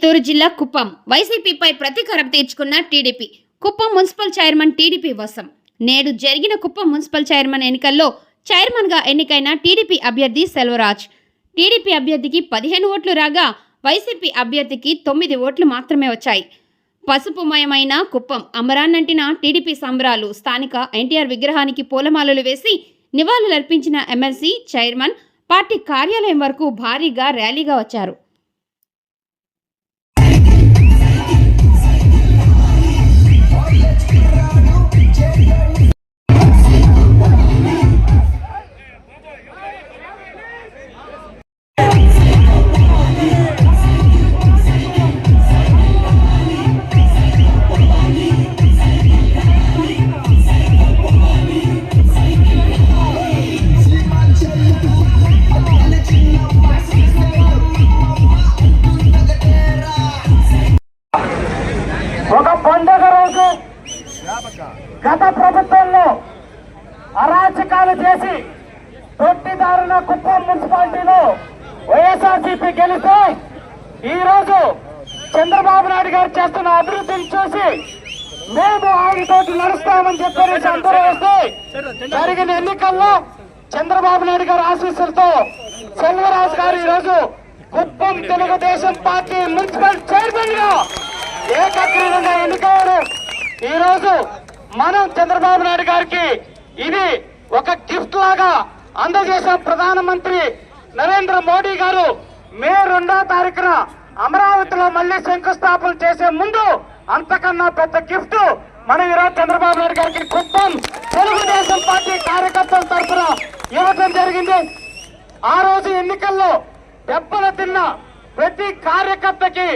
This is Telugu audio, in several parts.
చిత్తూరు జిల్లా కుప్పం. వైసీపీపై ప్రతీకారం తీర్చుకున్న TDP. Kuppam municipal chairman TDP వసం నేడు జరిగిన కుప్పం మున్సిపల్ చైర్మన్ ఎన్నికల్లో చైర్మన్గా ఎన్నికైన టీడీపీ అభ్యర్థి సెల్వరాజ్. టీడీపీ అభ్యర్థికి పదిహేను ఓట్లు రాగా వైసీపీ అభ్యర్థికి తొమ్మిది ఓట్లు మాత్రమే వచ్చాయి. పసుపుమయమైన కుప్పం అమరాన్నంటిన టీడీపీ సంబరాలు స్థానిక ఎన్టీఆర్ విగ్రహానికి పూలమాలలు వేసి నివాళులర్పించిన ఎమ్మెల్సీ చైర్మన్ పార్టీ కార్యాలయం వరకు భారీగా ర్యాలీగా వచ్చారు. గత ప్రభుత్వంలో అరాచకాలు చేసి తొట్టిదారుల కుప్పం మున్సిపాలిటీలో వైఎస్ఆర్సీపీ గెలిస్తే ఈరోజు చంద్రబాబు నాయుడు గారు చేస్తున్న అభివృద్ధిని చూసి మేము ఆయనతోటి నడుస్తామని చెప్పేసి అందరూ వస్తే జరిగిన ఎన్నికల్లో చంద్రబాబు నాయుడు గారి ఆశీస్సులతో సెల్వరాజు గారు ఈరోజు కుప్పం తెలుగుదేశం పార్టీ మున్సిపల్ చైర్మన్గా ఏకగ్రీవంగా ఎన్నికయ్యారు. ఈరోజు మనం చంద్రబాబు నాయుడు గారికి ఇది ఒక గిఫ్ట్ లాగా అందజేసిన ప్రధానమంత్రి నరేంద్ర మోడీ గారు. మే రెండో తారీఖున అమరావతిలో మళ్ళీ శంకుస్థాపన చేసే ముందు అంతకన్నా పెద్ద గిఫ్ట్ మనం ఈరోజు చంద్రబాబు నాయుడు గారికి కుప్పం. తెలుగుదేశం పార్టీ కార్యకర్తల తరఫున ఇవ్వడం జరిగింది. ఆ రోజు ఎన్నికల్లో దెబ్బలు తిన్న ప్రతి కార్యకర్తకి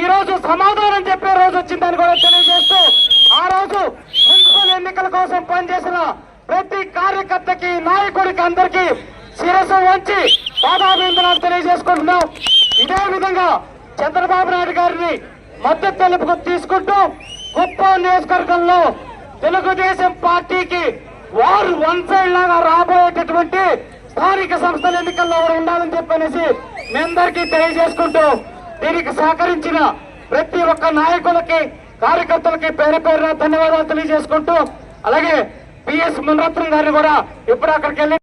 ఈ రోజు సమాధానం చెప్పే రోజు వచ్చిందని కూడా తెలియజేస్తూ ఆ రోజు మున్సిపల్ ఎన్నికల కోసం పనిచేసిన ప్రతి కార్యకర్తకి నాయకుడికి అందరికీ శిరస్సు వంచి పాదాభివందనాలు తెలియజేసుకుంటున్నాం. ఇదే విధంగా చంద్రబాబు నాయుడు గారిని మద్దతు తెలుపుకు తీసుకుంటూ కుప్పం నియోజకవర్గంలో తెలుగుదేశం పార్టీకి వారు వన్ సైడ్ లాగా రాబోయేటటువంటి స్థానిక సంస్థల ఎన్నికల్లో ఎవరు ఉండాలని చెప్పనేసి మీ అందరికీ తెలియజేసుకుంటూ దీనికి సహకరించిన ప్రతి ఒక్క నాయకులకి కార్యకర్తలకి పేరు పేరున ధన్యవాదాలు తెలియజేసుకుంటూ అలాగే పిఎస్ మునరత్నం గారిని కూడా ఇప్పుడు అక్కడికి వెళ్ళి